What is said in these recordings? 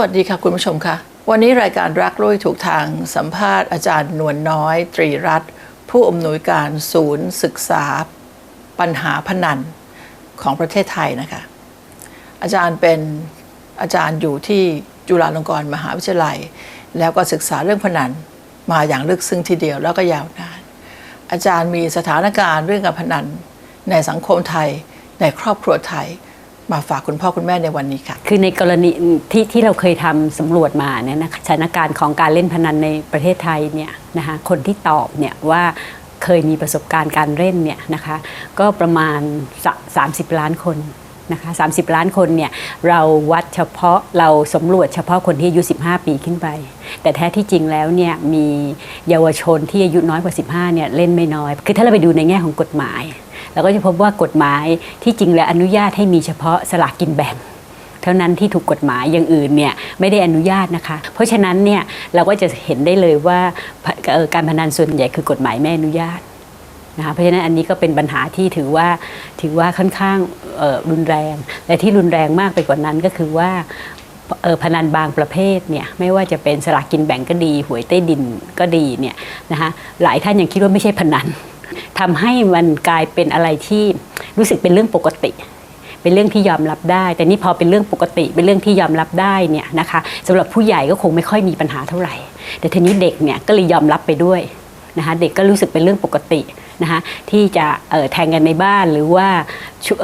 วัสดีค่ะคุณผู้ชมค่ะวันนี้รายการรักรุ่ยถูกทางสัมภาษณ์อาจารย์นวลน้อย ตรีรัตน์ผู้อำนวยการศูนย์ศึกษา ปัญหาพนันของประเทศไทยนะคะ อาจารย์เป็นอาจารย์อยู่ที่จุฬาลงกรณ์มหาวิทยาลัย แล้วก็ศึกษาเรื่องพนันมาอย่างลึกซึ้งทีเดียวแล้วก็ยาวนาน อาจารย์มีสถานการณ์เรื่องการพนันในสังคมไทยในครอบครัวไทย มาฝากคุณพ่อคุณแม่ในวันนี้ค่ะ คือในกรณีที่ที่เราเคยทำสำรวจมาเนี่ยนะคะสถานการณ์ของการเล่นพนันในประเทศไทยเนี่ยนะคะคนที่ตอบเนี่ยว่าเคยมีประสบการณ์การเล่นเนี่ยนะคะก็ประมาณสะ30 ล้านคนนะคะ30 ล้านคนเนี่ยเราวัดเฉพาะเราสำรวจเฉพาะคนที่อายุ 15 ปีขึ้นไป แต่แท้ที่จริงแล้วเนี่ยมีเยาวชนที่อายุน้อยกว่า 15 เนี่ยเล่นไม่น้อย คือถ้าเราไปดูในแง่ของกฎหมาย เราก็จะพบว่ากฎหมายที่จริงแล้วอนุญาตให้มีเฉพาะสลากกินแบ่งเท่านั้นที่ถูกกฎหมายอย่างอื่นเนี่ยไม่ได้อนุญาตนะคะ เพราะฉะนั้นเนี่ยเราก็จะเห็นได้เลยว่าการพนันส่วนใหญ่คือกฎหมายไม่อนุญาตนะคะเพราะฉะนั้นอันนี้ก็เป็นปัญหาที่ถือว่าถือว่าค่อนข้างรุนแรงและที่รุนแรงมากไปกว่านั้นก็คือว่าพนันบางประเภทเนี่ยไม่ว่าจะเป็นสลากกินแบ่งก็ดีหวยใต้ดินก็ดีเนี่ยนะคะหลายท่านยังคิดว่าไม่ใช่พนัน ทำให้มันกลายเป็นอะไรที่รู้สึกเป็นเรื่องปกติ เป็นเรื่องที่ยอมรับได้ แต่นี่พอเป็นเรื่องปกติ เป็นเรื่องที่ยอมรับได้เนี่ยนะคะสำหรับผู้ใหญ่ก็คงไม่ค่อยมีปัญหาเท่าไหร่ แต่ทีนี้เด็กเนี่ยก็เลยยอมรับไปด้วยนะคะเด็กก็รู้สึกเป็นเรื่องปกตินะคะที่จะแทงกันในบ้านหรือว่า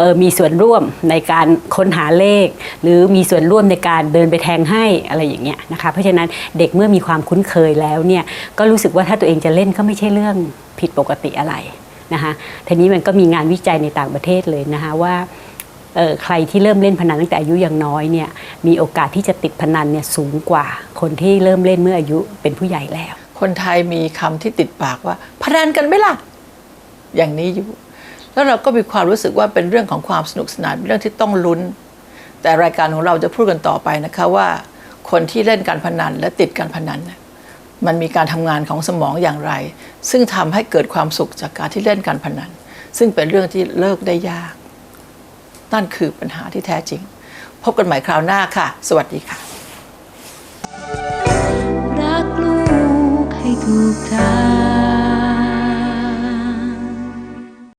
ออมีส่วนร่วมในการค้นหาเลข หรือมีส่วนร่วมในการเดินไปแทงให้อะไรอย่างเงี้ยนะคะเพราะฉะนั้นเด็กเมื่อมีความคุ้นเคยแล้วเนี่ยก็รู้สึกว่าถ้าตัวเองจะเล่นก็ไม่ใช่เรื่องผิดปกติอะไร นะคะทีนี้มันก็มีงานวิจัยในต่างประเทศเลยนะคะว่าใครที่เริ่มเล่นพนันตั้งแต่อายุยังน้อยเนี่ยมีโอกาสที่จะติดพนันเนี่ยสูงกว่า คนที่เริ่มเล่นเมื่ออายุเป็นผู้ใหญ่แล้ว คนไทยมีคำที่ติดปากว่า พนันกันไหมล่ะ อย่างนี้อยู่ แล้วเราก็มีความรู้สึกว่าเป็นเรื่องของความสนุกสนานเป็นเรื่องที่ต้องลุ้น แต่รายการของเราจะพูดกันต่อไปนะคะว่า คนที่เล่นการพนันและติดการพนันเนี่ย มันมีการทำงานของสมองอย่างไร ซึ่งทำให้เกิดความสุขจากการที่เล่นการพนัน ซึ่งเป็นเรื่องที่เลิกได้ยาก นั่นคือปัญหาที่แท้จริง พบกันใหม่คราวหน้าค่ะ สวัสดีค่ะ รักลูกให้ถูกทาง